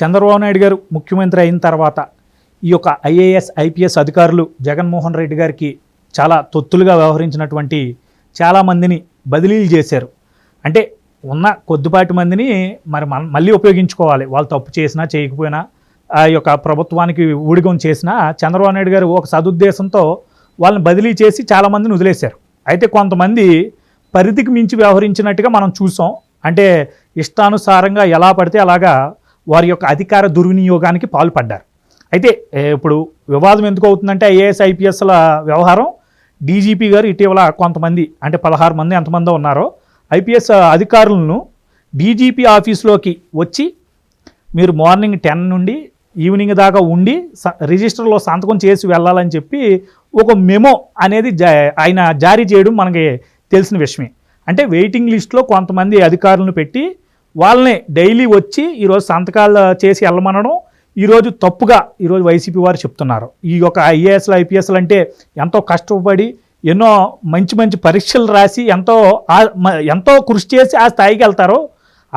చంద్రబాబు నాయుడు గారు ముఖ్యమంత్రి అయిన తర్వాత ఈ యొక్క ఐఏఎస్ ఐపీఎస్ అధికారులు జగన్మోహన్ రెడ్డి గారికి చాలా తొత్తులుగా వ్యవహరించినటువంటి చాలామందిని బదిలీలు చేశారు అంటే ఉన్న కొద్దిపాటి మందిని మరి మళ్ళీ ఉపయోగించుకోవాలి వాళ్ళు తప్పు చేసినా చేయకపోయినా ఆ యొక్క ప్రభుత్వానికి ఊడిగం చేసినా చంద్రబాబు నాయుడు గారు ఒక సదుద్దేశంతో వాళ్ళని బదిలీ చేసి చాలామందిని వదిలేశారు అయితే కొంతమంది పరిధికి మించి వ్యవహరించినట్టుగా మనం చూసాం అంటే ఇష్టానుసారంగా ఎలా పడితే అలాగా వారి యొక్క అధికార దుర్వినియోగానికి పాల్పడ్డారు అయితే ఇప్పుడు వివాదం ఎందుకు అవుతుందంటే ఐఏఎస్ ఐపీఎస్ల వ్యవహారం డీజీపీ గారు ఇటీవల కొంతమంది అంటే పదహారు మంది ఎంతమందో ఉన్నారో ఐపీఎస్ అధికారులను డీజీపీ ఆఫీస్లోకి వచ్చి మీరు మార్నింగ్ టెన్ నుండి ఈవినింగ్ దాకా ఉండి స రిజిస్టర్లో సంతకం చేసి వెళ్ళాలని చెప్పి ఒక మెమో అనేది ఆయన జారీ చేయడం మనకి తెలిసిన విషయమే అంటే వెయిటింగ్ లిస్ట్లో కొంతమంది అధికారులను పెట్టి వాళ్ళని డైలీ వచ్చి ఈరోజు సంతకాలు చేసి వెళ్ళమనడం ఈరోజు తప్పుగా ఈరోజు వైసీపీ వారు చెప్తున్నారు ఈ యొక్క ఐఏఎస్లు ఐపీఎస్లు అంటే ఎంతో కష్టపడి ఎన్నో మంచి మంచి పరీక్షలు రాసి ఎంతో ఎంతో కృషి చేసి ఆ స్థాయికి వెళ్తారు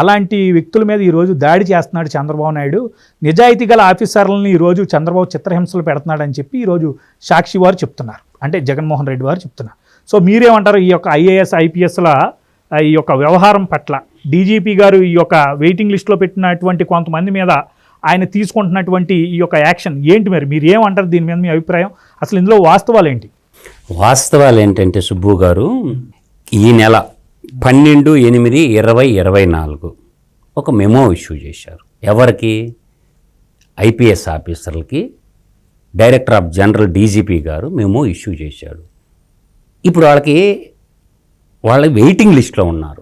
అలాంటి వ్యక్తుల మీద ఈరోజు దాడి చేస్తున్నాడు చంద్రబాబు నాయుడు నిజాయితీ గల ఆఫీసర్లను ఈరోజు చంద్రబాబు చిత్రహింసలు పెడుతున్నాడని చెప్పి ఈరోజు సాక్షి వారు చెప్తున్నారు అంటే జగన్మోహన్ రెడ్డి వారు చెప్తున్నారు సో మీరేమంటారు ఈ యొక్క ఐఏఎస్ ఐపీఎస్ల ఈ యొక్క వ్యవహారం పట్ల డీజీపీ గారు ఈ యొక్క వెయిటింగ్ లిస్ట్లో పెట్టినటువంటి కొంతమంది మీద ఆయన తీసుకుంటున్నటువంటి ఈ యొక్క యాక్షన్ ఏంటి మరి మీరు ఏమంటారు దీని మీద మీ అభిప్రాయం అసలు ఇందులో వాస్తవాలు ఏంటి వాస్తవాలు ఏంటంటే సుబ్బు గారు ఈ నెల పన్నెండు ఎనిమిది ఇరవై ఇరవై నాలుగు ఒక మెమో ఇష్యూ చేశారు ఎవరికి ఐపీఎస్ ఆఫీసర్లకి డైరెక్టర్ ఆఫ్ జనరల్ డీజీపీ గారు మెమో ఇష్యూ చేశాడు ఇప్పుడు వాళ్ళకి వాళ్ళు వెయిటింగ్ లిస్ట్లో ఉన్నారు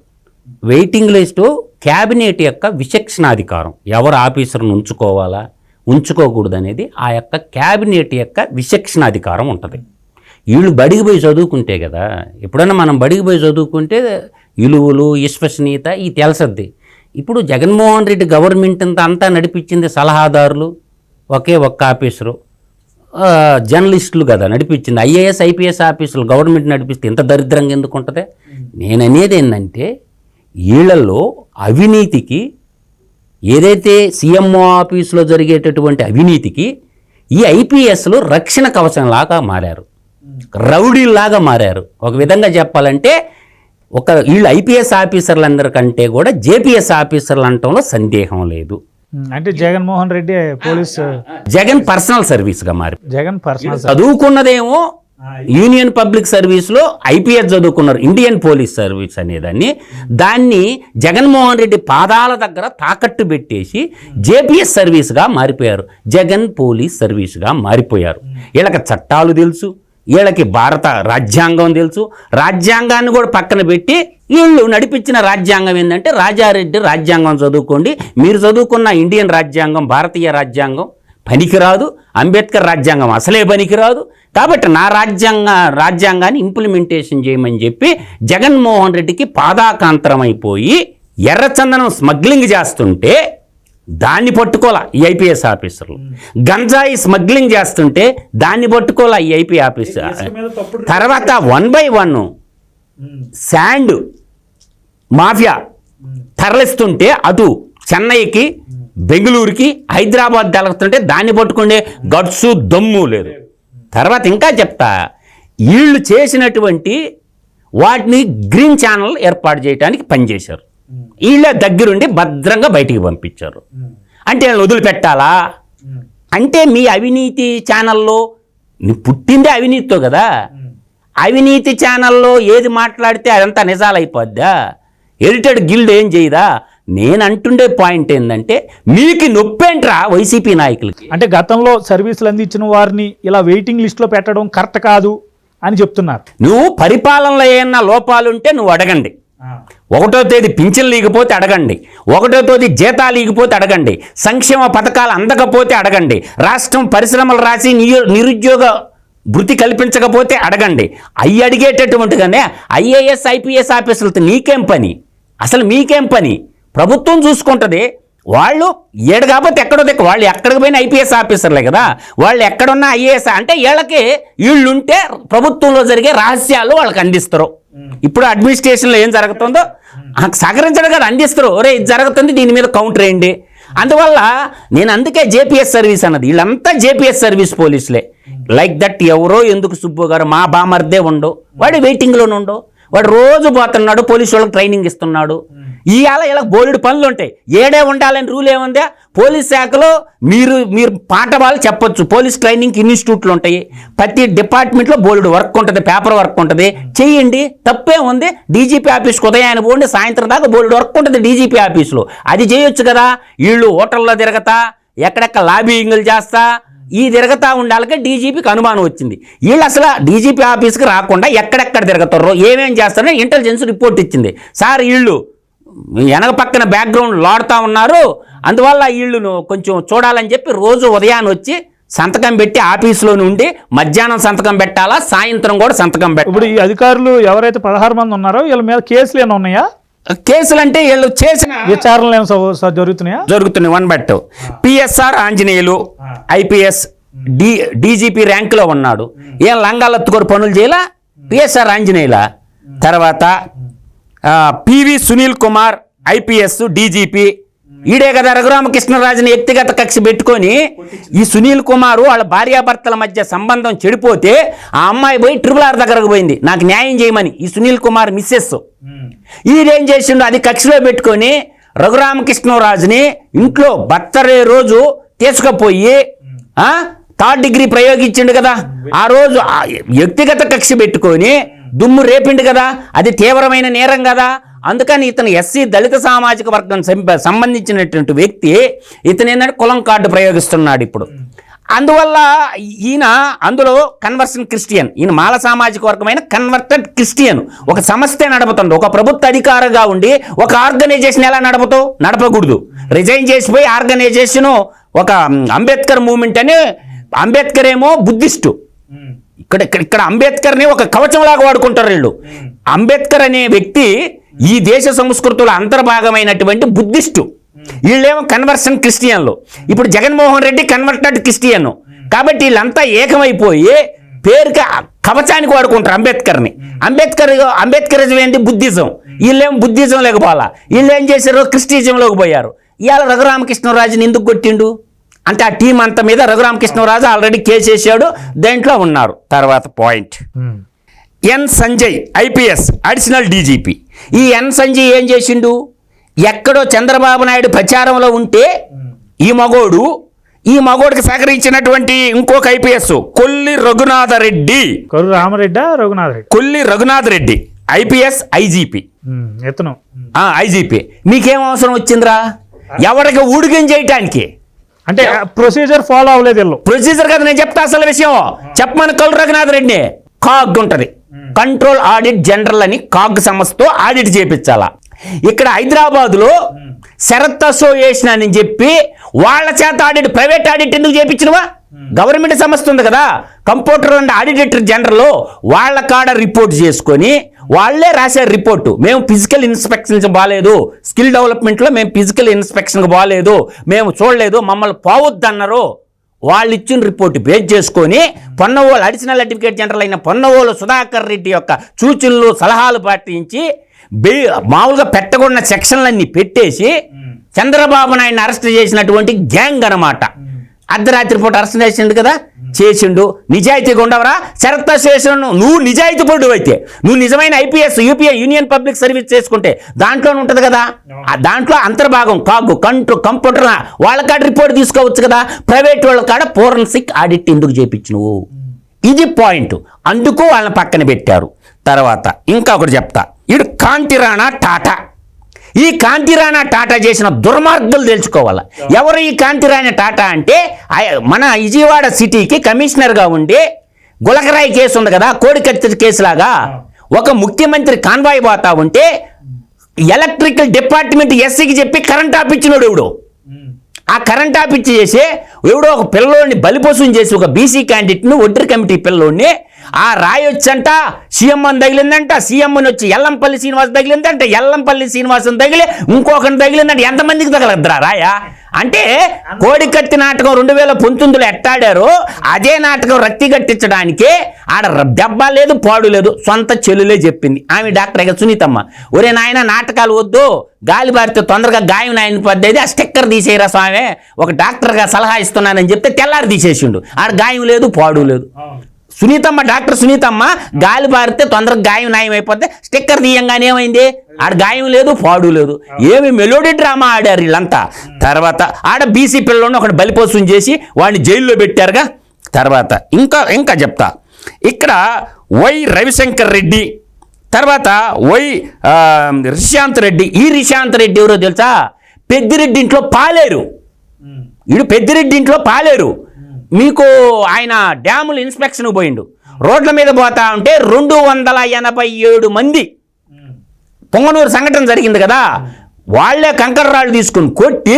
వెయిటింగ్ లిస్టు క్యాబినెట్ యొక్క విచక్షణాధికారం ఎవరు ఆఫీసర్ను ఉంచుకోవాలా ఉంచుకోకూడదు అనేది ఆ యొక్క క్యాబినెట్ యొక్క విచక్షణాధికారం ఉంటుంది వీళ్ళు బడికి పోయి చదువుకుంటే కదా ఎప్పుడైనా మనం బడికి పోయి చదువుకుంటే ఇలువలు విశ్వసనీయత ఇది తెలుసద్ది ఇప్పుడు జగన్మోహన్ రెడ్డి గవర్నమెంట్ అంతా అంతా నడిపించింది సలహాదారులు ఒకే ఒక్క ఆఫీసరు జర్నలిస్టులు కదా నడిపించింది ఐఏఎస్ ఐపీఎస్ ఆఫీసులు గవర్నమెంట్ నడిపిస్తే ఇంత దరిద్రంగా ఎందుకు ఉంటుంది నేననేది ఏంటంటే వీళ్ళల్లో అవినీతికి ఏదైతే సీఎంఓ ఆఫీసులో జరిగేటటువంటి అవినీతికి ఈ ఐపీఎస్లు రక్షణ కవచంలాగా మారారు రౌడీలాగా మారారు ఒక విధంగా చెప్పాలంటే ఒక వీళ్ళు ఐపీఎస్ ఆఫీసర్లందరికంటే కూడా జేపీఎస్ ఆఫీసర్లు అంటంలో సందేహం లేదు అంటే Jaganmohan Reddy police Jagan personal service గా మారి జగన్ పర్సనల్ చదువుకున్నదేమో యూనియన్ పబ్లిక్ సర్వీస్ లో ఐపీఎస్ చదువుకున్నారు ఇండియన్ పోలీస్ సర్వీస్ అనేదాన్ని దాన్ని జగన్మోహన్ రెడ్డి పాదాల దగ్గర తాకట్టు పెట్టేసి జేపీఎస్ గా మారిపోయారు జగన్ పోలీస్ సర్వీస్గా మారిపోయారు వీళ్ళకి చట్టాలు తెలుసు వీళ్ళకి భారత రాజ్యాంగం తెలుసు రాజ్యాంగాన్ని కూడా పక్కన పెట్టి వీళ్ళు నడిపించిన రాజ్యాంగం ఏంటంటే రాజారెడ్డి రాజ్యాంగం చదువుకోండి మీరు చదువుకున్న ఇండియన్ రాజ్యాంగం భారతీయ రాజ్యాంగం పనికిరాదు అంబేద్కర్ రాజ్యాంగం అసలే పనికిరాదు కాబట్టి నా రాజ్యాంగ రాజ్యాంగాన్ని ఇంప్లిమెంటేషన్ చేయమని చెప్పి జగన్మోహన్ రెడ్డికి పాదాకాంతరమైపోయి ఎర్రచందనం స్మగ్లింగ్ చేస్తుంటే దాన్ని పట్టుకోలే ఈ ఐపీఎస్ ఆఫీసర్లు గంజాయి స్మగ్లింగ్ చేస్తుంటే దాన్ని పట్టుకోలే ఈ ఐపీ ఆఫీసర్ తర్వాత one by one sand mafia తరలిస్తుంటే అటు చెన్నైకి బెంగళూరుకి హైదరాబాద్ తరలిస్తుంటే దాన్ని పట్టుకునే గడ్సు దమ్ము లేదు తర్వాత ఇంకా చెప్తా వీళ్ళు చేసినటువంటి వాటిని గ్రీన్ ఛానల్ ఏర్పాటు చేయడానికి పనిచేశారు వీళ్ళ దగ్గరుండి భద్రంగా బయటికి పంపించారు అంటే నేను వదిలిపెట్టాలా అంటే మీ అవినీతి ఛానల్లో నువ్వు పుట్టిందే అవినీతితో కదా అవినీతి ఛానల్లో ఏది మాట్లాడితే అదంతా నిజాలైపోద్దా ఎడిటెడ్ గిల్డ్ ఏం చేయదా నేను అంటుండే పాయింట్ ఏంటంటే మీకు నొప్పేంట్రా వైసీపీ నాయకులకి అంటే గతంలో సర్వీసులు అందించిన వారిని ఇలా వెయిటింగ్ లిస్ట్లో పెట్టడం కరెక్ట్ కాదు అని చెప్తున్నారు నువ్వు పరిపాలనలో ఏమన్నా లోపాలుంటే నువ్వు అడగండి ఒకటో తేదీ పింఛన్ లేకపోతే అడగండి ఒకటో తేదీ జీతాలు ఇకపోతే అడగండి సంక్షేమ పథకాలు అందకపోతే అడగండి రాష్ట్రం పరిశ్రమలు రాసి నిరుద్యోగ వృత్తి కల్పించకపోతే అడగండి అయ్యి అడిగేటటువంటిగానే ఐఏఎస్ ఐపీఎస్ ఆఫీసులతో నీకేం పని అసలు మీకేం పని ప్రభుత్వం చూసుకుంటుంది వాళ్ళు ఏడు కాకపోతే ఎక్కడో దిక్కు వాళ్ళు ఎక్కడికి పోయిన ఐపీఎస్ ఆఫీసర్లే కదా వాళ్ళు ఎక్కడున్నా ఐఏఎస్ అంటే వీళ్ళకి వీళ్ళుంటే ప్రభుత్వంలో జరిగే రహస్యాలు వాళ్ళకి అందిస్తారు ఇప్పుడు అడ్మినిస్ట్రేషన్లో ఏం జరుగుతుందో సహకరించడం కదా అందిస్తారు ఒరే ఇది జరుగుతుంది దీని మీద కౌంటర్ వేయండి అందువల్ల నేను అందుకే జేపీఎస్ సర్వీస్ అన్నది వీళ్ళంతా జేపీఎస్ సర్వీస్ పోలీసులే లైక్ దట్ ఎవరో ఎందుకు సుబ్బు గారు మా బామర్దే ఉండు వాడు వెయిటింగ్లోనే ఉండు వాడు రోజు పోతున్నాడు పోలీసు వాళ్ళకి ట్రైనింగ్ ఇస్తున్నాడు ఇవాళ వీళ్ళకి బోలెడు పనులు ఉంటాయి ఏడే ఉండాలని రూల్ ఏముందా పోలీస్ శాఖలో మీరు మీరు పాఠ వాళ్ళు చెప్పొచ్చు పోలీస్ ట్రైనింగ్ ఇన్స్టిట్యూట్లు ఉంటాయి ప్రతి డిపార్ట్మెంట్లో బోలెడు వర్క్ ఉంటుంది పేపర్ వర్క్ ఉంటుంది చేయండి తప్పే ఉంది డీజీపీ ఆఫీస్కి ఉదయాన్ని పోండి సాయంత్రం దాకా బోలెడు వర్క్ ఉంటుంది డీజీపీ ఆఫీస్లో అది చేయొచ్చు కదా వీళ్ళు హోటల్లో తిరగతా ఎక్కడెక్కడ లాబీయింగ్లు చేస్తా ఈ తిరగతా ఉండాలకే డీజీపీకి అనుమానం వచ్చింది వీళ్ళు అసలు డీజీపీ ఆఫీస్కి రాకుండా ఎక్కడెక్కడ తిరగతారో ఏమేం చేస్తారో ఇంటెలిజెన్స్ రిపోర్ట్ ఇచ్చింది సార్ వీళ్ళు వెనక పక్కన బ్యాక్గ్రౌండ్ లాడుతూ ఉన్నారు అందువల్ల వీళ్ళును కొంచెం చూడాలని చెప్పి రోజు ఉదయాన్ వచ్చి సంతకం పెట్టి ఆఫీసులో నుండి మధ్యాహ్నం సంతకం పెట్టాలా సాయంత్రం కూడా సంతకం పెట్టాలి ఇప్పుడు ఈ అధికారులు ఎవరైతే పదహారు మంది ఉన్నారో వీళ్ళ మీద కేసులు ఏమైనా ఉన్నాయా కేసులు అంటే వీళ్ళు చేసిన విచారణలు జరుగుతున్నాయా జరుగుతున్నాయి one but PSR Anjaneyulu IPS D DGP ర్యాంకులో ఉన్నాడు ఏం లంగాలత్తుకోరు పనులు చేయాల పిఎస్ఆర్ ఆంజనేయుల తర్వాత PV Sunil Kumar IPS DGP ఈడే కదా రఘురామకృష్ణరాజుని వ్యక్తిగత కక్ష పెట్టుకొని ఈ సునీల్ కుమారు వాళ్ళ భార్యాభర్తల మధ్య సంబంధం చెడిపోతే ఆ అమ్మాయి పోయి ట్రిపుల్ ఆర్ దగ్గరకు పోయింది నాకు న్యాయం చేయమని ఈ సునీల్ కుమార్ మిస్సెస్ hmm. ఈడేం చేసిండో అది కక్షలో పెట్టుకొని రఘురామకృష్ణరాజుని ఇంట్లో బర్త్డే రోజు తీసుకుపోయి hmm. థర్డ్ డిగ్రీ ప్రయోగించిండు కదా hmm. ఆ రోజు వ్యక్తిగత కక్ష పెట్టుకొని దుమ్ము రేపిండు కదా అది తీవ్రమైన నేరం కదా అందుకని ఇతను ఎస్సీ దళిత సామాజిక వర్గం సంబంధించినటువంటి వ్యక్తి ఇతను ఏంటంటే కులం కార్డు ప్రయోగిస్తున్నాడు ఇప్పుడు అందువల్ల ఈయన అందులో కన్వర్షన్ క్రిస్టియన్ ఈయన మాల సామాజిక వర్గమైన కన్వర్టెడ్ క్రిస్టియన్ ఒక సంస్థ నడుపుతుంది ఒక ప్రభుత్వ అధికారిగా ఉండి ఒక ఆర్గనైజేషన్ ఎలా నడుపుతావు నడపకూడదు రిజైన్ చేసిపోయి ఆర్గనైజేషను ఒక అంబేద్కర్ మూమెంట్ అని అంబేద్కర్ ఏమో బుద్ధిస్టు ఇక్కడ ఇక్కడ ఇక్కడ అంబేద్కర్ని ఒక కవచంలాగా వాడుకుంటారు వీళ్ళు అంబేద్కర్ అనే వ్యక్తి ఈ దేశ సంస్కృతుల అంతర్భాగమైనటువంటి బుద్ధిస్టు వీళ్ళేమో కన్వర్షన్ క్రిస్టియన్లు ఇప్పుడు జగన్మోహన్ రెడ్డి కన్వర్టెడ్ క్రిస్టియన్ కాబట్టి వీళ్ళంతా ఏకమైపోయి పేరుకి కవచానికి వాడుకుంటారు అంబేద్కర్ని అంబేద్కర్ అంబేద్కరిజం ఏంటి బుద్ధిజం వీళ్ళేం బుద్ధిజం లేకపోవాలా వీళ్ళు ఏం చేశారు క్రిస్టిజంలోకి పోయారు ఇవాళ రఘురామకృష్ణరాజుని ఎందుకు కొట్టిండు అంటే ఆ టీం అంత మీద రఘురామకృష్ణరాజు ఆల్రెడీ కేసు చేశాడు దేంట్లో ఉన్నారు తర్వాత point N hmm. Sanjay IPS additional DGP ఈ ఎన్ సంజయ్ ఏం చేసిండు ఎక్కడో చంద్రబాబు నాయుడు ప్రచారంలో ఉంటే ఈ మగోడు ఈ మగోడికి సహకరించినటువంటి ఇంకొక IPS Kolli Raghunatha Reddy Kolli Ramareddy Raghunatha Reddy Kolli Raghunatha Reddy IPS IGP ఎత్తనం IGP మీకేం అవసరం వచ్చిందిరా ఎవరికి ఊడిగం చేయటానికి అంటే ప్రొసీజర్ ఫాలో అవ్వలేదు వీళ్ళు ప్రొసీజర్ కదా నేను చెప్తా అసలు విషయం చెప్పమని కళ్ళు రఘునాథ్ రెడ్డి కాగ్ ఉంటుంది కంట్రోల్ ఆడిట్ జనరల్ అని కాగ్ సంస్థతో ఆడిట్ చేపించాలా ఇక్కడ హైదరాబాద్లో శరత్ అసోసియేషన్ అని చెప్పి వాళ్ళ చేత ఆడిట్ ప్రైవేట్ ఆడిట్ ఎందుకు చేయించినవా గవర్నమెంట్ సంస్థ ఉంది కదా కంప్యూటర్ అండ్ ఆడిటర్ జనరల్ వాళ్ళ కాడ రిపోర్ట్ చేసుకొని వాళ్లే రాశారు రిపోర్టు మేము ఫిజికల్ ఇన్స్పెక్షన్స్ బాగాలేదు స్కిల్ డెవలప్మెంట్లో మేము ఫిజికల్ ఇన్స్పెక్షన్ బాగాలేదు మేము చూడలేదు మమ్మల్ని పోవద్దన్నారు వాళ్ళు ఇచ్చిన రిపోర్టు బేస్ చేసుకొని పొన్నవోలు అడిషనల్ అడ్వకేట్ జనరల్ అయిన పొన్నవోలు సుధాకర్ రెడ్డి యొక్క సూచనలు సలహాలు పాటించి బే మామూలుగా పెట్టకుండా సెక్షన్లన్నీ పెట్టేసి చంద్రబాబు నాయుడిని అరెస్ట్ చేసినటువంటి గ్యాంగ్ అనమాట అర్ధరాత్రి పూట అరెస్ట్ చేసింది కదా చేసిండు నిజాయితీగా ఉండవరా శరత్ శేషను నువ్వు నిజాయితీ పడు అయితే నువ్వు నిజమైన IPS UPI union public service చేసుకుంటే దాంట్లోనే ఉంటుంది కదా ఆ దాంట్లో అంతర్భాగం కాగు కంట్రు కంప్యూటర్ వాళ్ళ కాడ రిపోర్ట్ తీసుకోవచ్చు కదా ప్రైవేట్ వాళ్ళ కాడ ఫోరెన్సిక్ ఆడిట్ ఎందుకు చేపించు నువ్వు ఇది పాయింట్ అందుకు వాళ్ళని పక్కన పెట్టారు తర్వాత ఇంకా ఒకటి చెప్తా ఇడు కాంతిరాణా టాటా ఈ కాంతిరాణా టాటా చేసిన దుర్మార్గులు తెలుసుకోవాలి ఎవరు ఈ కాంతిరాణా టాటా అంటే మన విజయవాడ సిటీకి కమిషనర్గా ఉండి గులకరాయి కేసు ఉంది కదా కత్తి కేసులాగా ఒక ముఖ్యమంత్రి కాన్వాయి పోతా ఉంటే ఎలక్ట్రికల్ డిపార్ట్మెంట్ ఎస్సీకి చెప్పి కరెంట్ ఆఫ్ ఎవడు ఆ కరెంట్ ఆపించి చేసి ఎవడో ఒక పిల్లోడిని బలిపోసం చేసి ఒక బీసీ క్యాండిడేట్ను ఒంటరి కమిటీ పిల్లోడిని ఆ రాయి వచ్చంట సీఎంఎన్ తగిలిందంట సీఎం వచ్చి ఎల్లంపల్లి శ్రీనివాసం తగిలిందంట ఎల్లంపల్లి శ్రీనివాసం తగిలి ఇంకొకరిని తగిలిందంట ఎంతమందికి తగలద్దురా రాయా అంటే కోడికత్తి నాటకం రెండు వేల పంతొమ్మిదిలో ఎట్టాడారు అదే నాటకం రక్తి కట్టించడానికి ఆడ దెబ్బ లేదు పాడు లేదు సొంత చెల్లులే చెప్పింది ఆమె డాక్టర్ ఇక సునీతమ్మ ఒరే నాయన నాటకాలు వద్దు గాలి బారితే తొందరగా గాయం నాయన పద్దది ఆ స్టిక్కర్ తీసేయరా స్వామి ఒక డాక్టర్గా సలహా ఇస్తున్నానని చెప్తే తెల్లారి తీసేసిండు ఆడ గాయం లేదు పాడు లేదు సునీతమ్మ డాక్టర్ సునీతమ్మ గాలి పారితే తొందరగా గాయం నాయం అయిపోతే స్టిక్కర్ తీయంగానే ఏమైంది ఆడ గాయం లేదు పాడు లేదు ఏమి మెలోడీ డ్రామా ఆడారు వీళ్ళంతా తర్వాత ఆడ బీసీ పిల్లలను ఒకటి బలిపోసం చేసి వాడిని జైల్లో పెట్టారుగా తర్వాత ఇంకా ఇంకా చెప్తా ఇక్కడ వై రవిశంకర్ రెడ్డి తర్వాత వై రిషాంత్ రెడ్డి ఈ రిషాంత్ రెడ్డి ఎవరో తెలుసా పెద్దిరెడ్డి ఇంట్లో పాలేరు వీడు పెద్దిరెడ్డి ఇంట్లో పాలేరు మీకు ఆయన డ్యాములు ఇన్స్పెక్షన్ పోయిండు రోడ్ల మీద పోతా ఉంటే రెండు వందల ఎనభై ఏడు మంది పొంగనూరు సంఘటన జరిగింది కదా వాళ్లే కంకర రాళ్ళు తీసుకుని కొట్టి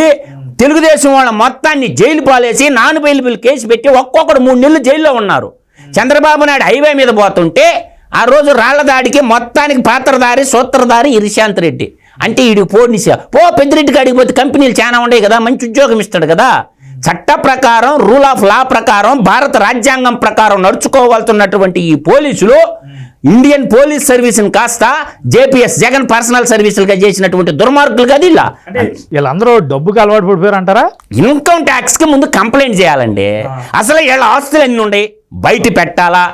తెలుగుదేశం వాళ్ళ మొత్తాన్ని జైలు పాలేసి నాన్ బెయిలబుల్ కేసు పెట్టి ఒక్కొక్కడు మూడు నెలలు జైల్లో ఉన్నారు చంద్రబాబు నాయుడు హైవే మీద పోతుంటే ఆ రోజు రాళ్ల దాడికి మొత్తానికి పాత్రధారి సూత్రధారి ఇరిశాంత్ రెడ్డి అంటే ఈడు పోనిసా పో పెద్దరెడ్డికి అడిగిపోతే కంపెనీలు చాలా ఉన్నాయి కదా మంచి ఉద్యోగం ఇస్తాడు కదా చట్ట ప్రకారం రూల్ ఆఫ్ లా ప్రకారం భారత రాజ్యాంగం ప్రకారం నడుచుకోవాల్సినటువంటి ఈ పోలీసులు ఇండియన్ పోలీస్ సర్వీస్ని కాస్త జేపీఎస్ జగన్ పర్సనల్ సర్వీసులుగా చేసినటువంటి దుర్మార్గులు కదా ఇలా వీళ్ళందరూ డబ్బుకి అలవాటు పడిపోయారు అంటారా ఇన్కమ్ ట్యాక్స్కి ముందు కంప్లైంట్ చేయాలండి అసలు వీళ్ళ ఆస్తులు ఎన్ని ఉన్నాయి బయట పెట్టాలా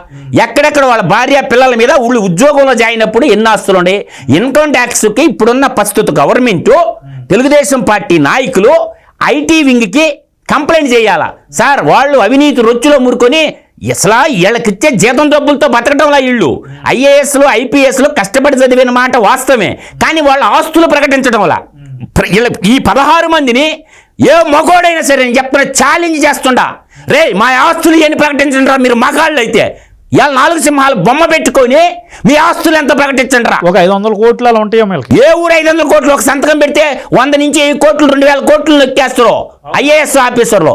ఎక్కడెక్కడ వాళ్ళ భార్య పిల్లల మీద వీళ్ళు ఉద్యోగంలో జాయిన్ ఎన్ని ఆస్తులు ఉన్నాయి ఇన్కమ్ ట్యాక్స్కి ఇప్పుడున్న ప్రస్తుత గవర్నమెంటు తెలుగుదేశం పార్టీ నాయకులు ఐటీ వింగ్కి కంప్లైంట్ చేయాలా సార్ వాళ్ళు అవినీతి రొచ్చులో మురుకొని ఇసలా వీళ్ళకిచ్చే జీతం డబ్బులతో బతకటంలా ఇళ్ళు ఐఏఎస్లు ఐపీఎస్లు కష్టపడి చదివిన మాట వాస్తవమే కానీ వాళ్ళ ఆస్తులు ప్రకటించడంలా ఈ పదహారు మందిని ఏ మగోడైనా సరే నేను చెప్తున్నా ఛాలెంజ్ చేస్తుండ రే మా ఆస్తులు ఏమి ప్రకటించండి మీరు మగాళ్ళు అయితే ఇవాళ నాలుగు సింహాలు బొమ్మ పెట్టుకొని మీ ఆస్తులు ఎంత ప్రకటించండి రా ఒక ఐదు వందల కోట్లు అలా ఉంటాయో ఏ ఊరు ఐదు వందల కోట్లు ఒక సంతకం పెడితే వంద నుంచి ఐదు కోట్లు రెండు వేల కోట్లు నొక్కేస్తారు ఐఏఎస్ ఆఫీసర్లు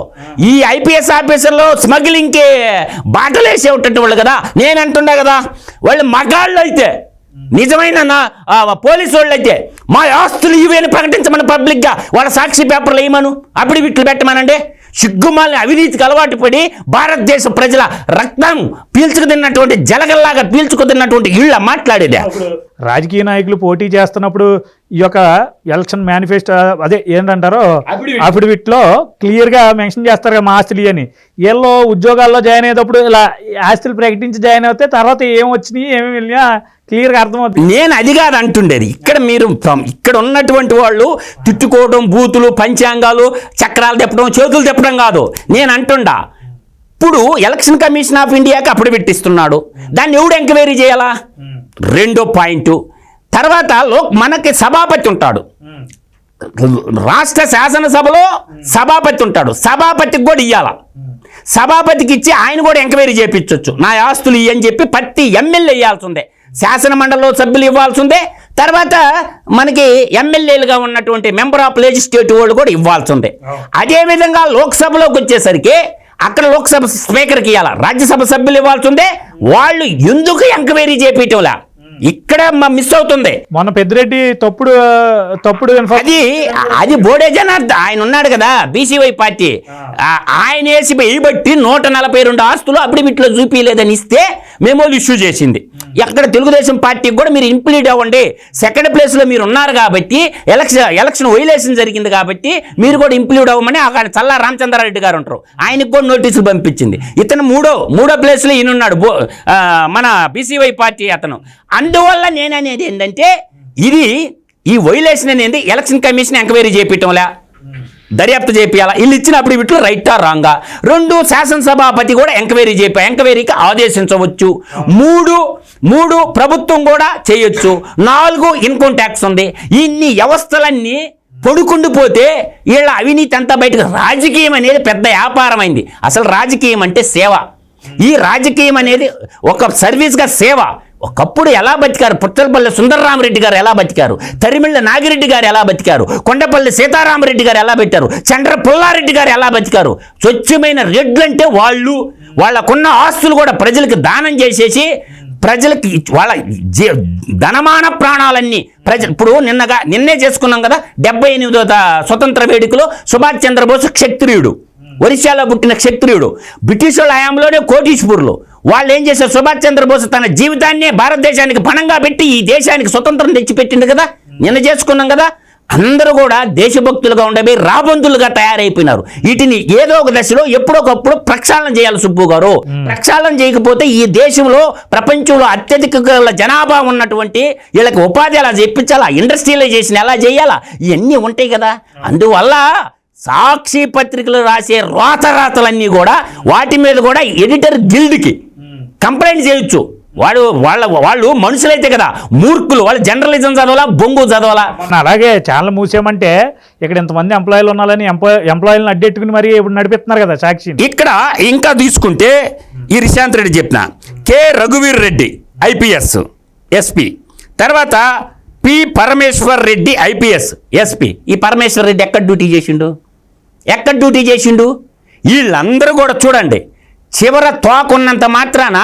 ఈ ఐపీఎస్ ఆఫీసర్లు స్మగ్లింగ్కి బాటలు వేసే వాళ్ళు కదా నేను అంటుండే కదా వాళ్ళు మగాళ్ళు అయితే నిజమైన పోలీసు వాళ్ళు అయితే మా ఆస్తులు ఇవేని ప్రకటించమని పబ్లిక్గా వాళ్ళ సాక్షి పేపర్లు వేయమను అప్పుడు వీటిని పెట్టమనండి సిగ్గుమాలిన అవినీతికి అలవాటు పడి భారతదేశ ప్రజల రక్తం పీల్చుకు తిన్నటువంటి జలగల్లాగా పీల్చుకు తిన్నటువంటి ఇళ్ళ మాట్లాడేదే రాజకీయ నాయకులు పోటీ చేస్తున్నప్పుడు ఈ యొక్క ఎలక్షన్ మేనిఫెస్టో అదే ఏంటంటారో అఫిడవిట్లో క్లియర్గా మెన్షన్ చేస్తారు కదా మా ఆస్తులు అని వీళ్ళు ఉద్యోగాల్లో జాయిన్ అయ్యేటప్పుడు ఇలా ఆస్తులు ప్రకటించి జాయిన్ అవుతే తర్వాత ఏం వచ్చినాయి ఏమి వెళ్ళినా క్లియర్గా అర్థమవుతుంది నేను అది కాదు అంటుండేది ఇక్కడ మీరు ఇక్కడ ఉన్నటువంటి వాళ్ళు తిట్టుకోవడం బూతులు పంచాంగాలు చక్రాలు తెప్పడం చేతులు తెప్పడం కాదు నేను అంటుండా ఇప్పుడు ఎలక్షన్ కమిషన్ ఆఫ్ ఇండియాకి అప్పుడు పెట్టిస్తున్నాడు దాన్ని ఎవడు ఎంక్వైరీ చేయాలా రెండో పాయింట్ తర్వాత లోక్ మనకి సభాపతి ఉంటాడు రాష్ట్ర శాసనసభలో సభాపతి ఉంటాడు సభాపతికి కూడా ఇవ్వాల సభాపతికి ఇచ్చి ఆయన కూడా ఎంక్వైరీ చేయించవచ్చు నా ఆస్తులు ఇవ్వని చెప్పి ప్రతి ఎమ్మెల్యే ఇవ్వాల్సిందే శాసన మండలిలో సభ్యులు ఇవ్వాల్సిందే తర్వాత మనకి ఎమ్మెల్యేలుగా ఉన్నటువంటి మెంబర్ ఆఫ్ లెజిస్లేటివ్ వాళ్ళు కూడా ఇవ్వాల్సిందే అదేవిధంగా లోక్సభలోకి వచ్చేసరికి అక్కడ లోక్సభ స్పీకర్కి ఇవ్వాలా రాజ్యసభ సభ్యులు ఇవ్వాల్సి ఉందే వాళ్ళు ఎందుకు ఎంక్వైరీ చేపించలా ఇక్కడ మిస్ అవుతుంది మొన్న పెద్దిరెడ్డి తప్పుడు తప్పుడు అది అది బోడే జనార్దన్ ఆయన ఉన్నాడు కదా బీసీవై పార్టీ ఆయన వేసి బట్టి నూట నలభై రెండు ఆస్తులు అప్పుడు చూపించలేదని ఇస్తే మేము ఇష్యూ చేసింది ఎక్కడ తెలుగుదేశం పార్టీకి కూడా మీరు ఇంప్లీట్ అవ్వండి సెకండ్ ప్లేస్లో మీరు ఉన్నారు కాబట్టి ఎలక్షన్ ఎలక్షన్ వైలేషన్ జరిగింది కాబట్టి మీరు కూడా ఇంప్లీట్ అవ్వమని అక్కడ చల్లా రామచంద్రారెడ్డి గారు ఉంటారు ఆయనకు కూడా నోటీసులు పంపించింది ఇతను మూడో మూడో ప్లేస్లో ఈయనున్నాడు మన బీసీవై పార్టీ అతను అందువల్ల నేననేది ఏంటంటే ఇది ఈ వైలేషన్ అనేది ఎలక్షన్ కమిషన్ ఎంక్వైరీ చేపించడంలా దర్యాప్తు చేపించాలా వీళ్ళు ఇచ్చినప్పుడు వీటిలో రైటా రాంగా రెండు శాసనసభాపతి కూడా ఎంక్వైరీ చేపా ఎంక్వైరీకి ఆదేశించవచ్చు మూడు మూడు ప్రభుత్వం కూడా చేయొచ్చు నాలుగు ఇన్కమ్ ట్యాక్స్ ఉంది ఇన్ని వ్యవస్థలన్నీ పడుకుండిపోతే వీళ్ళ అవినీతి అంతా బయటకు రాజకీయం అనేది పెద్ద వ్యాపారం అయింది అసలు రాజకీయం అంటే సేవ ఈ రాజకీయం అనేది ఒక సర్వీస్గా సేవ ఒకప్పుడు ఎలా బతికారు పుట్టలపల్లి సుందరరామరెడ్డి గారు ఎలా బతికారు తరిమిళ్ళ నాగిరెడ్డి గారు ఎలా బతికారు కొండపల్లి సీతారామరెడ్డి గారు ఎలా పెట్టారు చంద్ర పుల్లారెడ్డి గారు ఎలా బతికారు స్వచ్ఛమైన రెడ్లంటే వాళ్ళు వాళ్ళకున్న ఆస్తులు కూడా ప్రజలకు దానం చేసేసి ప్రజలకి వాళ్ళ జీ ధనమాన ప్రాణాలన్నీ ప్రజ ఇప్పుడు నిన్నగా నిన్నే చేసుకున్నాం కదా డెబ్బై ఎనిమిదో స్వతంత్ర వేడుకలో సుభాష్ చంద్రబోస్ క్షత్రియుడు ఒరిస్సాలో పుట్టిన క్షత్రియుడు బ్రిటిష్ వాళ్ళ హయాంలోనే కోటీశ్పూర్లో వాళ్ళు ఏం చేశారు సుభాష్ చంద్రబోస్ తన జీవితాన్నే భారతదేశానికి పణంగా పెట్టి ఈ దేశానికి స్వతంత్రం తెచ్చిపెట్టింది కదా నిన్న చేసుకున్నాం కదా అందరూ కూడా దేశభక్తులుగా ఉండబోయి రాబందులుగా తయారైపోయినారు వీటిని ఏదో ఒక దశలో ఎప్పుడొకప్పుడు ప్రక్షాళన చేయాలి సుబ్బు గారు ప్రక్షాళన చేయకపోతే ఈ దేశంలో ప్రపంచంలో అత్యధిక జనాభా ఉన్నటువంటి వీళ్ళకి ఉపాధి అలా చెప్పించాలా ఇండస్ట్రియలైజేషన్ ఎలా చేయాలా ఇవన్నీ ఉంటాయి కదా అందువల్ల సాక్షి పత్రికలు రాసే రాతరాతలన్నీ కూడా వాటి మీద కూడా ఎడిటర్ గిల్డ్కి కంప్లైంట్ చేయొచ్చు వాడు వాళ్ళ వాళ్ళు మనుషులైతే కదా మూర్ఖులు వాళ్ళు జర్నలిజం చదవాలా బొంగు చదవాలా అలాగే ఛానల్ మూసేయమంటే ఇక్కడ ఇంతమంది ఎంప్లాయీలు ఉన్నాలని ఎంప్లాయీలను అడ్డెట్టుకుని మరి ఇప్పుడు నడిపిస్తున్నారు కదా సాక్షి ఇక్కడ ఇంకా తీసుకుంటే ఈ రిశాంత్ రెడ్డి చెప్పిన కె రఘువీర్ రెడ్డి ఐపీఎస్ ఎస్పీ తర్వాత P Parameshwar Reddy IPS SP ఈ పరమేశ్వర్ రెడ్డి ఎక్కడ డ్యూటీ చేసిండు ఎక్కడ డ్యూటీ చేసిండు వీళ్ళందరూ కూడా చూడండి చివర తోకున్నంత మాత్రాన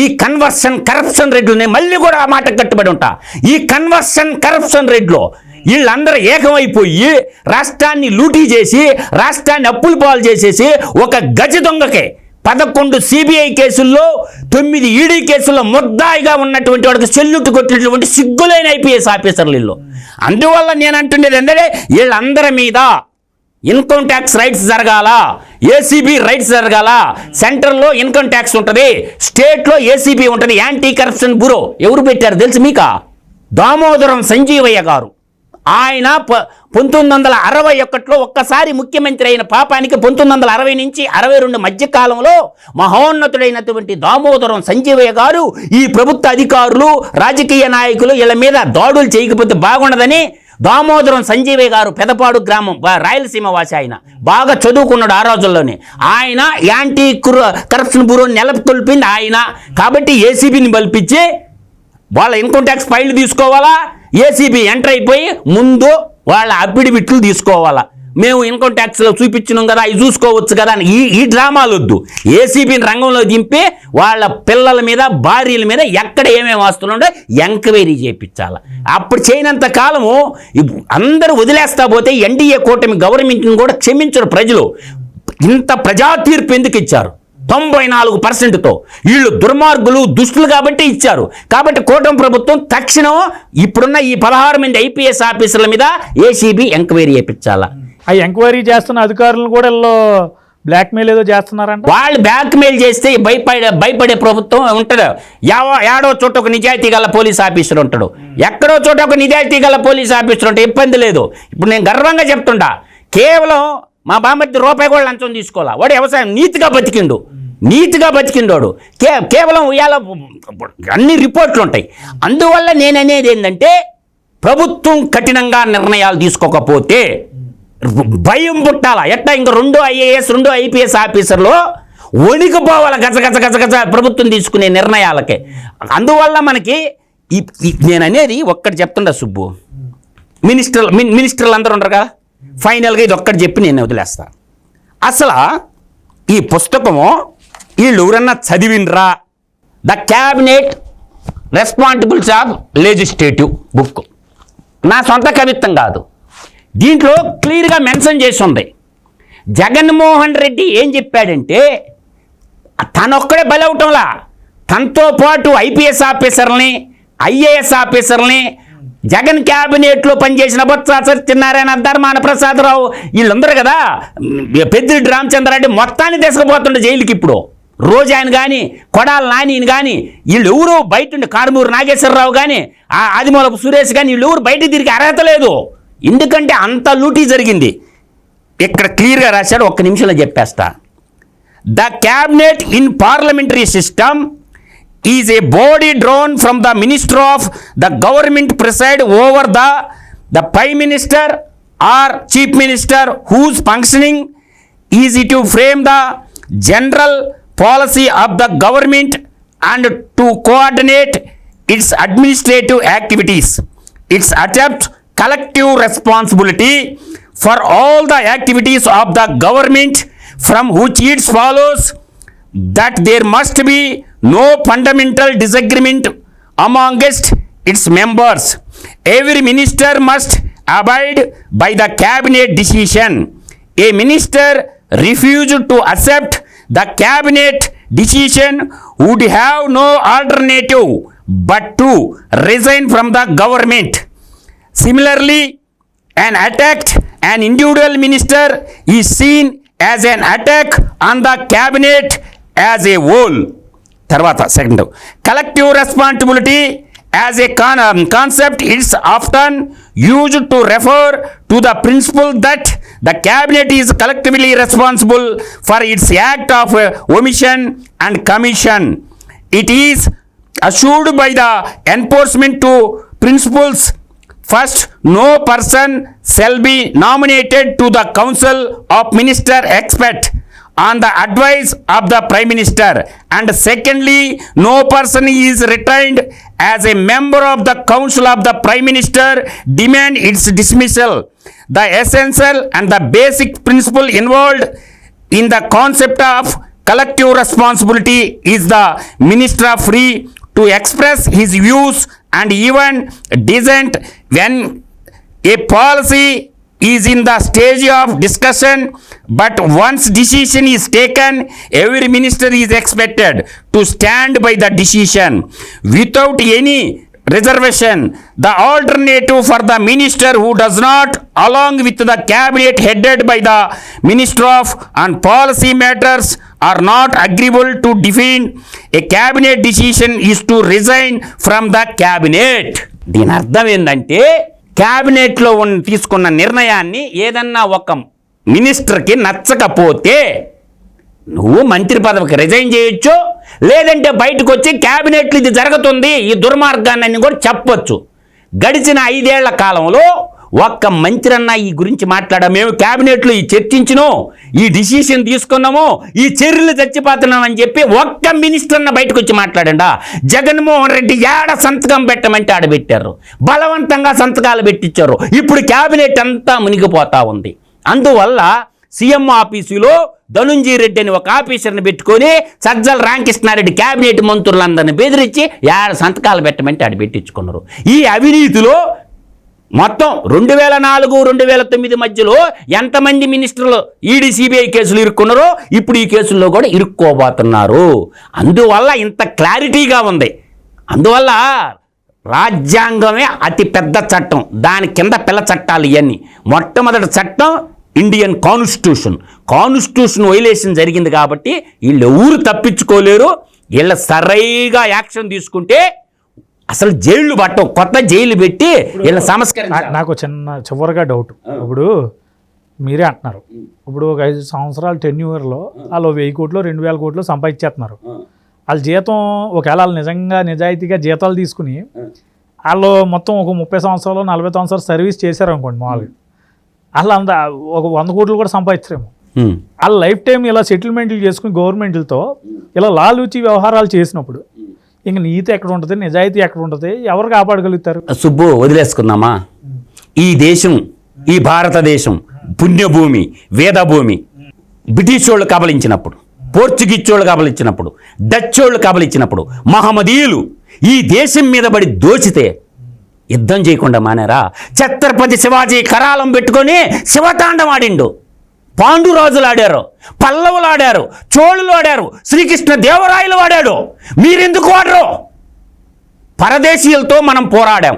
ఈ కన్వర్షన్ కరప్షన్ రెడ్లు మళ్ళీ కూడా ఆ మాట కట్టుబడి ఉంటా ఈ కన్వర్షన్ కరప్షన్ రెడ్లో వీళ్ళందరూ ఏకమైపోయి రాష్ట్రాన్ని లూటీ చేసి రాష్ట్రాన్ని అప్పులు పాలు చేసేసి ఒక గజ దొంగకే పదకొండు సిబిఐ కేసుల్లో తొమ్మిది ఈడీ కేసుల్లో ముద్దాయిగా ఉన్నటువంటి వాడికి చెల్లుట్టు కొట్టినటువంటి సిగ్గులైన ఐపీఎస్ ఆఫీసర్లు వీళ్ళు అందువల్ల నేను అంటుండేది అందరే వీళ్ళందరి మీద ఇన్కమ్ ట్యాక్స్ రైట్స్ జరగాల ఏసీబీ రైట్స్ జరగాల సెంటర్లో ఇన్కమ్ ట్యాక్స్ ఉంటుంది స్టేట్లో ఏసీబీ ఉంటుంది యాంటీ కరప్షన్ బ్యూరో ఎవరు పెట్టారు తెలుసు మీక దామోదరం సంజీవయ్య గారు ఆయన పంతొమ్మిది వందల అరవై ఒకటిలో ఒక్కసారి ముఖ్యమంత్రి అయిన పాపానికి పంతొమ్మిది వందల అరవై నుంచి అరవై రెండు మధ్యకాలంలో మహోన్నతుడైనటువంటి దామోదరం సంజీవయ్య గారు ఈ ప్రభుత్వ అధికారులు రాజకీయ నాయకులు వీళ్ళ మీద దాడులు చేయకపోతే బాగుండదని దామోదరం సంజీవయ్య గారు పెదపాడు గ్రామం రాయలసీమ వాసి ఆయన బాగా చదువుకున్నాడు ఆ రోజుల్లోనే ఆయన యాంటీ కరప్షన్ బ్యూరో తొలిపింది ఆయన కాబట్టి ఏసీబీని పలిపించి వాళ్ళ ఇన్కమ్ ట్యాక్స్ ఫైల్ తీసుకోవాలా ఏసీబీ ఎంటర్ అయిపోయి ముందు వాళ్ళ విట్లు తీసుకోవాలా మేము ఇన్కమ్ ట్యాక్స్లో చూపించినాం కదా అవి చూసుకోవచ్చు కదా అని ఈ ఈ డ్రామాలు వద్దు ఏసీబీని రంగంలో దింపి వాళ్ళ పిల్లల మీద భార్యల మీద ఎక్కడ ఏమేమి వస్తున్నాడో ఎంక్వైరీ చేయించాలి అప్పుడు చేయనంత కాలము అందరూ వదిలేస్తా పోతే ఎన్డీఏ కూటమి గవర్నమెంట్ని కూడా క్షమించరు ప్రజలు ఇంత ప్రజా తీర్పు ఎందుకు ఇచ్చారు తొంభై నాలుగు పర్సెంట్తో వీళ్ళు దుర్మార్గులు దుష్టులు కాబట్టి ఇచ్చారు కాబట్టి కూటమి ప్రభుత్వం తక్షణం ఇప్పుడున్న ఈ పదహారు మంది ఐపీఎస్ ఆఫీసర్ల మీద ఏసీబీ ఎంక్వైరీ చేయించాలా ఆ ఎంక్వైరీ చేస్తున్న అధికారులను కూడా వీళ్ళు బ్లాక్మెయిల్ ఏదో చేస్తున్నారంట వాళ్ళు బ్లాక్మెయిల్ చేస్తే భయపడే భయపడే ప్రభుత్వం ఉంటుంది యావో ఏడో చోట ఒక నిజాయితీ గల పోలీస్ ఆఫీసర్ ఉంటాడు ఎక్కడో చోట ఒక నిజాయితీ గల పోలీస్ ఆఫీసర్ ఉంటే ఇబ్బంది లేదు ఇప్పుడు నేను గర్వంగా చెప్తుంటా కేవలం మా బామ్మర్ది రూపాయి కూడా లంచం తీసుకోవాలా వాడు వ్యవసాయం నీతిగా బతికిండు నీతిగా బతికిండోడు కే కేవలం ఉయ్యాల అన్ని రిపోర్ట్లు ఉంటాయి అందువల్ల నేననేది ఏంటంటే ప్రభుత్వం కఠినంగా నిర్ణయాలు తీసుకోకపోతే భయం పుట్టాల ఎట్లా ఇంక రెండు ఐఏఎస్ రెండు ఐపీఎస్ ఆఫీసర్లు వణికిపోవాలి గజ గజ ప్రభుత్వం తీసుకునే నిర్ణయాలకే అందువల్ల మనకి నేను అనేది ఒక్కటి చెప్తుండ సుబ్బు మినిస్టర్ మినిస్టర్లు అందరూ ఉండరు కదా ఫైనల్గా ఇది ఒక్కటి చెప్పి నేను వదిలేస్తా అసలు ఈ పుస్తకము వీళ్ళు ఎవరన్నా చదివినరా the cabinet responsibles of legislative book నా సొంత కవిత్వం కాదు దీంట్లో క్లియర్గా మెన్షన్ చేస్తుంది జగన్మోహన్ రెడ్డి ఏం చెప్పాడంటే తనొక్కడే బలవటంలా తనతో పాటు ఐపీఎస్ ఆఫీసర్ని ఐఏఎస్ ఆఫీసర్ని జగన్ క్యాబినెట్లో పనిచేసిన బొత్స సత్యనారాయణ ధర్మాన ప్రసాదరావు వీళ్ళందరూ కదా పెద్దిరెడ్డి రామచంద్రారెడ్డి మొత్తాన్ని తీసుకుపోతుండే జైలుకి ఇప్పుడు రోజు ఆయన కానీ కొడాల నాని కానీ వీళ్ళు ఎవరు బయట ఉండి కారుమూరు నాగేశ్వరరావు కానీ ఆదిమూలపు సురేష్ కానీ వీళ్ళు ఎవరు బయట తిరిగి అర్హత లేదు ఎందుకంటే అంత లూటీ జరిగింది ఇక్కడ క్లియర్గా రాశారు ఒక్క నిమిషంలో చెప్పేస్తా the cabinet in parliamentary system is a body drawn from the minister of the government preside over the the prime minister or chief minister whose functioning is to frame the general policy of the government and to coordinate its administrative activities its attempt collective responsibility for all the activities of the government from which it follows that there must be no fundamental disagreement amongst its members. Every minister must abide by the cabinet decision. A minister refused to accept the cabinet decision would have no alternative but to resign from the government. Similarly, an attack an individual minister is seen as an attack on the cabinet as a whole. Tarvata, second. Collective responsibility as a um, concept is often used to refer to the principle that the cabinet is collectively responsible for its act of uh, omission and commission. It is assured by the enforcement to principles First, no person shall be nominated to the Council of Minister Expert on the advice of the Prime Minister. And secondly, no person is retained as a member of the Council of the Prime Minister demand its dismissal. The essential and the basic principle involved in the concept of collective responsibility is the minister of free to express his views and even dissent when a policy is in the stage of discussion but once decision is taken every minister is expected to stand by the decision without any reservation the alternative for the minister who does not along with the cabinet headed by the minister of and policy matters are not agreeable to defend a cabinet decision is to resign from the cabinet దీని అర్థం ఏంటంటే క్యాబినెట్లో ఉన్న తీసుకున్న నిర్ణయాన్ని ఏదన్నా ఒక మినిస్టర్కి నచ్చకపోతే నువ్వు మంత్రి పదవికి రిజైన్ చేయొచ్చు లేదంటే బయటకు వచ్చి క్యాబినెట్లు ఇది జరుగుతుంది ఈ దుర్మార్గాన్ని కూడా చెప్పొచ్చు గడిచిన ఐదేళ్ల కాలంలో ఒక్క మంత్రన్న ఈ గురించి మాట్లాడా మేము క్యాబినెట్లో ఈ చర్చించినో ఈ డిసిషన్ తీసుకున్నామో ఈ చర్యలు చచ్చిపోతున్నామని చెప్పి ఒక్క మినిస్టర్న బయటకు వచ్చి మాట్లాడండా జగన్మోహన్ రెడ్డి ఏడ సంతకం పెట్టమంటే ఆడబెట్టారు బలవంతంగా సంతకాలు పెట్టించారు ఇప్పుడు క్యాబినెట్ అంతా మునిగిపోతా ఉంది అందువల్ల సీఎం ఆఫీసులో ధనుంజీ రెడ్డి అని ఒక ఆఫీసర్ని పెట్టుకొని సజ్జల రామకృష్ణారెడ్డి క్యాబినెట్ మంత్రులందరిని బెదిరించి ఏడు సంతకాలు పెట్టమంటే ఆడు పెట్టించుకున్నారు ఈ అవినీతిలో మొత్తం రెండు వేల నాలుగు రెండు వేల తొమ్మిది మధ్యలో ఎంతమంది మినిస్టర్లు ఈడీ సిబిఐ కేసులు ఇరుక్కున్నారో ఇప్పుడు ఈ కేసుల్లో కూడా ఇరుక్కోబోతున్నారు అందువల్ల ఇంత క్లారిటీగా ఉంది అందువల్ల రాజ్యాంగమే అతి పెద్ద చట్టం దాని కింద పిల్ల చట్టాలు ఇవన్నీ మొట్టమొదటి చట్టం ఇండియన్ కాన్స్టిట్యూషన్ కాన్స్టిట్యూషన్ వైలేషన్ జరిగింది కాబట్టి వీళ్ళు ఎవరు తప్పించుకోలేరు వీళ్ళ సరైగా యాక్షన్ తీసుకుంటే అసలు జైళ్లు పట్టం కొత్త జైలు పెట్టి వీళ్ళ సంస్కరణ నాకు చిన్న చివరిగా డౌట్ ఇప్పుడు మీరే అంటున్నారు ఇప్పుడు ఒక ఐదు సంవత్సరాలు టెన్యూర్లో వాళ్ళు వెయ్యి కోట్లు రెండు వేల కోట్లు సంపాదించేస్తున్నారు వాళ్ళ జీతం ఒకవేళ వాళ్ళు నిజంగా నిజాయితీగా జీతాలు తీసుకుని వాళ్ళు మొత్తం ఒక ముప్పై సంవత్సరాలు నలభై సంవత్సరాలు సర్వీస్ చేశారనుకోండి మామూలుగా వాళ్ళు అంత ఒక వంద కోట్లు కూడా సంపాదించారేమో వాళ్ళ లైఫ్ టైం ఇలా సెటిల్మెంట్లు చేసుకుని గవర్నమెంట్లతో ఇలా లాలుచి వ్యవహారాలు చేసినప్పుడు ఇంక నీతి ఎక్కడ ఉంటుంది నిజాయితీ ఎక్కడ ఉంటుంది ఎవరు కాపాడగలుగుతారు సుబ్బు వదిలేసుకుందామా ఈ దేశం ఈ భారతదేశం పుణ్యభూమి వేదభూమి బ్రిటిష్ వాళ్ళు కబలించినప్పుడు పోర్చుగీస్ వాళ్ళు కబలించినప్పుడు డచ్ వాళ్ళు కబలించినప్పుడు మహమ్మదీయులు ఈ దేశం మీద పడి దోచితే యుద్ధం చేయకుండా మానేరా ఛత్రపతి శివాజీ కరాలం పెట్టుకొని శివతాండం ఆడిండు పాండురాజులు ఆడారు పల్లవులు ఆడారు చోళులు ఆడారు శ్రీకృష్ణ దేవరాయలు ఆడాడు మీరెందుకు ఆడరు పరదేశీయులతో మనం పోరాడాం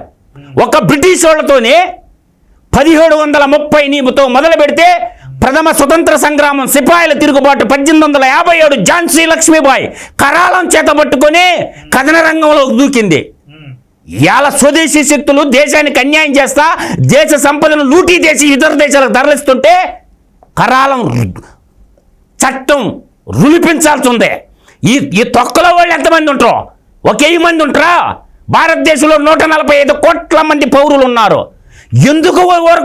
ఒక బ్రిటిష్ వాళ్ళతోనే పదిహేడు వందల ముప్పై నీముతో మొదలు పెడితే ప్రథమ స్వతంత్ర సంగ్రామం సిపాయిల తిరుగుబాటు పద్దెనిమిది వందల యాభై ఏడు ఝాన్సీ లక్ష్మీబాయి కరాళం పట్టుకొని కథన రంగంలో దూకింది ఇవాళ స్వదేశీ శక్తులు దేశానికి అన్యాయం చేస్తా దేశ సంపదను లూటీ చేసి ఇతర దేశాలకు తరలిస్తుంటే కరాలం చట్టం రులిపించాల్సి ఉంది ఈ ఈ తొక్కలో వాళ్ళు ఎంతమంది ఉంటారు ఒకే మంది ఉంటారా భారతదేశంలో నూట నలభై ఐదు కోట్ల మంది పౌరులు ఉన్నారు ఎందుకు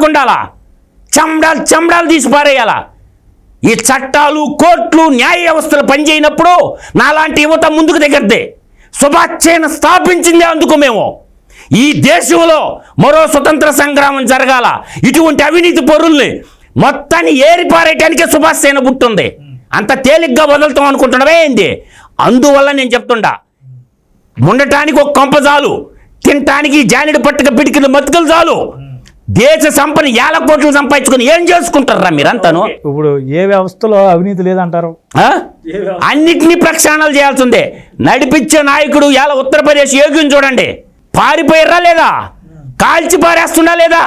ఉండాలా చమడాలు చమడాలు తీసి పారేయాలా ఈ చట్టాలు కోర్టులు న్యాయ వ్యవస్థలు పనిచేయనప్పుడు నాలాంటి యువత ముందుకు దగ్గరది శుభాచ్యను స్థాపించిందే అందుకు మేము ఈ దేశంలో మరో స్వతంత్ర సంగ్రామం జరగాల ఇటువంటి అవినీతి పౌరుల్ని మొత్తాన్ని ఏరిపారేయటానికే సుభాష్ సేన పుట్టుంది అంత తేలిగ్గా వదులుతాం అనుకుంటున్నవే ఏంది అందువల్ల నేను చెప్తుండా ఉండటానికి ఒక కొంప చాలు తినటానికి జానిడి పట్టుక పిడికిన మతుకులు చాలు దేశ సంపద ఏల కోట్లు సంపాదించుకుని ఏం చేసుకుంటారా మీరంతాను ఇప్పుడు ఏ వ్యవస్థలో అవినీతి లేదంటారు అన్నిటినీ ప్రక్షాళనలు చేయాల్సిందే నడిపించే నాయకుడు ఎలా ఉత్తరప్రదేశ్ యోగ్యం చూడండి పారిపోయారా లేదా కాల్చి పారేస్తున్నా లేదా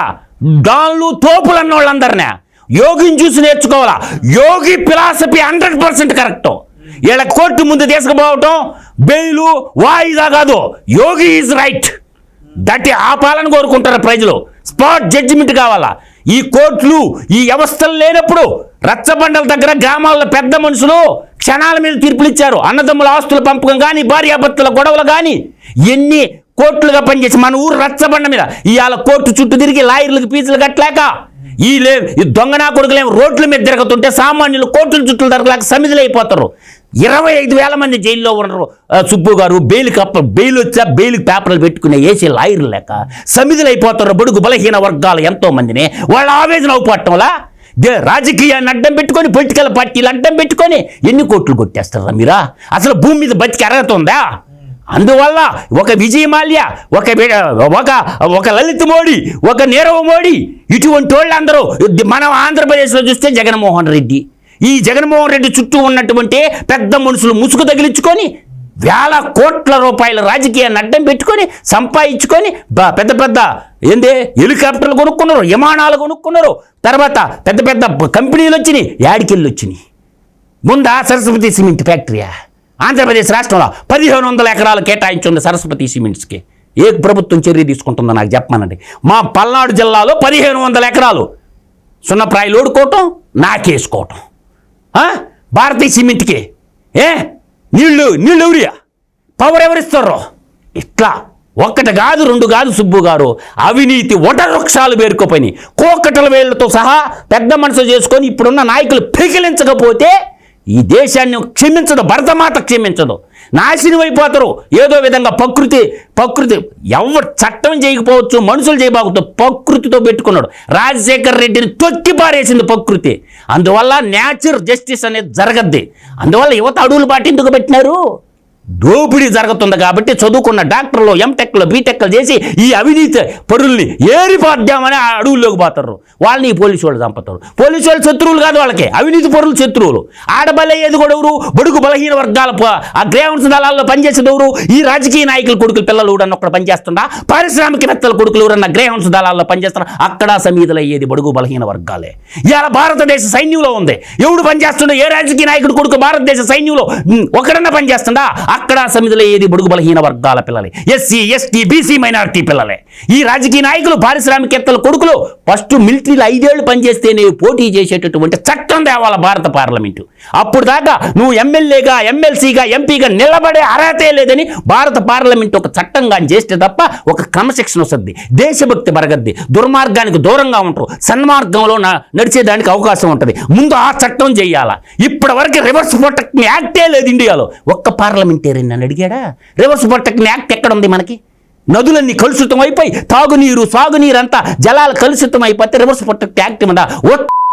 డాన్లు తోపులు అన్నోళ్ళందరినీ యోగిని చూసి నేర్చుకోవాలా Yogi philosophy hundred percent correct ఇలా కోర్టు ముందు తీసుకుపోవటం బెయిలు వాయిదా కాదు యోగి ఈజ్ రైట్ దట్టి ఆ పాలన కోరుకుంటారు ప్రజలు స్పాట్ జడ్జిమెంట్ కావాలా ఈ కోర్టులు ఈ వ్యవస్థలు లేనప్పుడు రచ్చబండల దగ్గర గ్రామాల్లో పెద్ద మనుషులు క్షణాల మీద తీర్పులు ఇచ్చారు అన్నదమ్ముల ఆస్తుల పంపకం కానీ భార్యాభర్తల గొడవలు కానీ ఎన్ని కోర్టులుగా పనిచేసి మన ఊరు రచ్చబండ మీద ఇవాళ కోర్టు చుట్టూ తిరిగి లాయర్లకు ఫీజులు కట్టలేక ఈ లే ఈ దొంగనా కొడుకులేం రోడ్ల మీద తిరుగుతుంటే సామాన్యులు కోట్ల చుట్టూ దొరకలేక సమిధులు అయిపోతారు ఇరవై ఐదు వేల మంది జైల్లో ఉన్నారు సుబ్బు గారు బెయిల్కి అప్ప బెయిల్ వచ్చా బెయిల్కి పేపర్లు పెట్టుకునే ఏసీ లాయర్లు లేక సమిధులు అయిపోతారు బడుగు బలహీన వర్గాలు ఎంతోమందిని వాళ్ళ ఆవేదన దే రాజకీయాన్ని అడ్డం పెట్టుకొని పొలిటికల్ పార్టీలు అడ్డం పెట్టుకొని ఎన్ని కోట్లు కొట్టేస్తారా మీరా అసలు భూమి మీద బతికి అరగతుందా అందువల్ల ఒక విజయ్ మాల్య ఒక ఒక ఒక లలిత్ మోడీ ఒక నీరవ్ మోడీ ఇటువంటి వాళ్ళందరూ మనం ఆంధ్రప్రదేశ్లో చూస్తే జగన్మోహన్ రెడ్డి ఈ జగన్మోహన్ రెడ్డి చుట్టూ ఉన్నటువంటి పెద్ద మనుషులు ముసుగు తగిలించుకొని వేల కోట్ల రూపాయల రాజకీయాన్ని అడ్డం పెట్టుకొని సంపాదించుకొని పెద్ద పెద్ద ఏంది హెలికాప్టర్లు కొనుక్కున్నారు విమానాలు కొనుక్కున్నారు తర్వాత పెద్ద పెద్ద కంపెనీలు వచ్చినాయి యాడికెళ్ళి వచ్చినాయి ముందా సరస్వతి సిమెంట్ ఫ్యాక్టరీయా ఆంధ్రప్రదేశ్ రాష్ట్రంలో పదిహేను వందల ఎకరాలు కేటాయించుంది సరస్వతి సిమెంట్స్కి ఏ ప్రభుత్వం చర్య తీసుకుంటుందో నాకు చెప్పమనండి మా పల్నాడు జిల్లాలో పదిహేను వందల ఎకరాలు సున్నప్రాయలు ఓడుకోవటం నాకేసుకోవటం భారతీయ సిమెంట్కి ఏ నీళ్ళు నీళ్ళు ఎవరియా పవర్ ఎవరిస్తారో ఇట్లా ఒక్కటి కాదు రెండు కాదు సుబ్బు గారు అవినీతి వటవృక్షాలు పేర్కొపని కోకటల వేళ్లతో సహా పెద్ద మనసు చేసుకొని ఇప్పుడున్న నాయకులు పిగిలించకపోతే ఈ దేశాన్ని క్షమించదు భరతమాత క్షమించదు నాశనం అయిపోతారు ఏదో విధంగా ప్రకృతి ప్రకృతి ఎవరు చట్టం చేయకపోవచ్చు మనుషులు చేయబోకూడదు ప్రకృతితో పెట్టుకున్నాడు రాజశేఖర్ రెడ్డిని తొక్కి పారేసింది ప్రకృతి అందువల్ల న్యాచురల్ జస్టిస్ అనేది జరగద్ది అందువల్ల యువత అడుగులు ఎందుకు పెట్టినారు దోపిడీ జరుగుతుంది కాబట్టి చదువుకున్న డాక్టర్లు ఎంటెక్లు బీటెక్లు చేసి ఈ అవినీతి పరుల్ని ఏరిపాద్దామని అడవుల్లోకి పోతారు వాళ్ళని ఈ పోలీసు వాళ్ళు చంపుతారు పోలీసు వాళ్ళు శత్రువులు కాదు వాళ్ళకి అవినీతి పరులు శత్రువులు ఆడబలయ్యేది కూడా ఎవరు బడుగు బలహీన వర్గాల ఆ గ్రేవన్స్ దళాల్లో పనిచేసేది ఎవరు ఈ రాజకీయ నాయకుల కొడుకులు పిల్లలు ఎవడన్నా ఒకటి పారిశ్రామిక పారిశ్రామికవేత్తల కొడుకులు ఎవరన్నా గ్రేవన్స్ దళాల్లో పనిచేస్తారా అక్కడ సమీధులు అయ్యేది బడుగు బలహీన వర్గాలే ఇవాళ భారతదేశ సైన్యంలో ఉంది ఎవడు పనిచేస్తుండో ఏ రాజకీయ నాయకుడు కొడుకు భారతదేశ సైన్యంలో ఒకడన్నా పనిచేస్తుందా అక్కడ సమితిలో ఏది బడుగు బలహీన వర్గాల పిల్లలే ఎస్సీ ఎస్టీ బీసీ మైనారిటీ పిల్లలే ఈ రాజకీయ నాయకులు పారిశ్రామికేత్తల కొడుకులు ఫస్ట్ మిలిటరీలో ఐదేళ్లు పనిచేస్తేనే పోటీ చేసేటటువంటి చట్టం తేవాల భారత పార్లమెంటు అప్పుడు దాకా నువ్వు ఎమ్మెల్యేగా ఎమ్మెల్సీగా ఎంపీగా నిలబడే అర్హతే లేదని భారత పార్లమెంట్ ఒక చట్టం కానీ చేస్తే తప్ప ఒక క్రమశిక్షణ వస్తుంది దేశభక్తి పరగద్ది దుర్మార్గానికి దూరంగా ఉంటారు సన్మార్గంలో నడిచేదానికి అవకాశం ఉంటుంది ముందు ఆ చట్టం చేయాలా ఇప్పటి వరకు రివర్స్ ప్రొటెక్ట్ యాక్టే లేదు ఇండియాలో ఒక్క పార్లమెంట్ కొట్టారని నన్ను అడిగాడా రివర్స్ ప్రొటెక్షన్ యాక్ట్ ఎక్కడుంది మనకి నదులన్నీ కలుషితం అయిపోయి తాగునీరు సాగునీరు అంతా జలాలు కలుషితం అయిపోతే రివర్స్ ప్రొటెక్ట్ యాక్ట్ ఉందా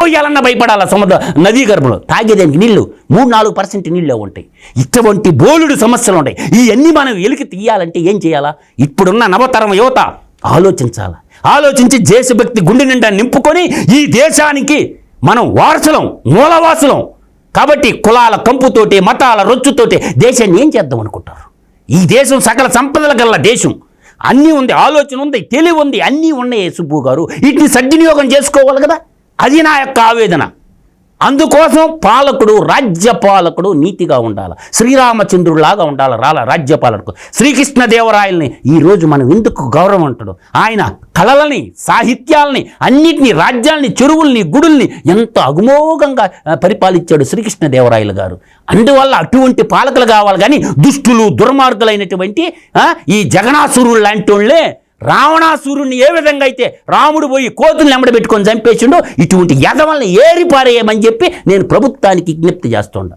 పోయాలన్న భయపడాల సముద్ర నదీ గర్భంలో తాగేదానికి నీళ్లు మూడు నాలుగు పర్సెంట్ నీళ్ళు ఉంటాయి ఇటువంటి బోలుడు సమస్యలు ఉంటాయి ఇవన్నీ మనం వెలికి తీయాలంటే ఏం చేయాలా ఇప్పుడున్న నవతరం యువత ఆలోచించాలి ఆలోచించి దేశభక్తి గుండె నిండా నింపుకొని ఈ దేశానికి మనం వారసులం మూలవాసులం కాబట్టి కులాల కంపుతోటి మతాల రొచ్చుతోటి దేశాన్ని ఏం చేద్దాం అనుకుంటారు ఈ దేశం సకల సంపదల గల దేశం అన్నీ ఉంది ఆలోచన ఉంది తెలివి ఉంది అన్నీ ఉన్నాయి సుబ్బు గారు వీటిని సద్వినియోగం చేసుకోవాలి కదా అది నా యొక్క ఆవేదన అందుకోసం పాలకుడు రాజ్యపాలకుడు నీతిగా ఉండాలి శ్రీరామచంద్రుడిలాగా ఉండాలి రాల రాజ్యపాలకుడు శ్రీకృష్ణదేవరాయల్ని ఈరోజు మనం ఎందుకు గౌరవం అంటాడు ఆయన కళలని సాహిత్యాలని అన్నిటినీ రాజ్యాల్ని చెరువుల్ని గుడుల్ని ఎంత అగుమోగంగా పరిపాలించాడు శ్రీకృష్ణదేవరాయలు గారు అందువల్ల అటువంటి పాలకులు కావాలి కానీ దుష్టులు దుర్మార్గులైనటువంటి ఈ జగనాసురుడు లాంటి వాళ్ళే రావణాసురుణ్ణి ఏ విధంగా అయితే రాముడు పోయి కోతుల్ని ఎంబడబెట్టుకొని చంపేసిండో ఇటువంటి యథమల్ని ఏరి పారేయమని చెప్పి నేను ప్రభుత్వానికి విజ్ఞప్తి చేస్తుండ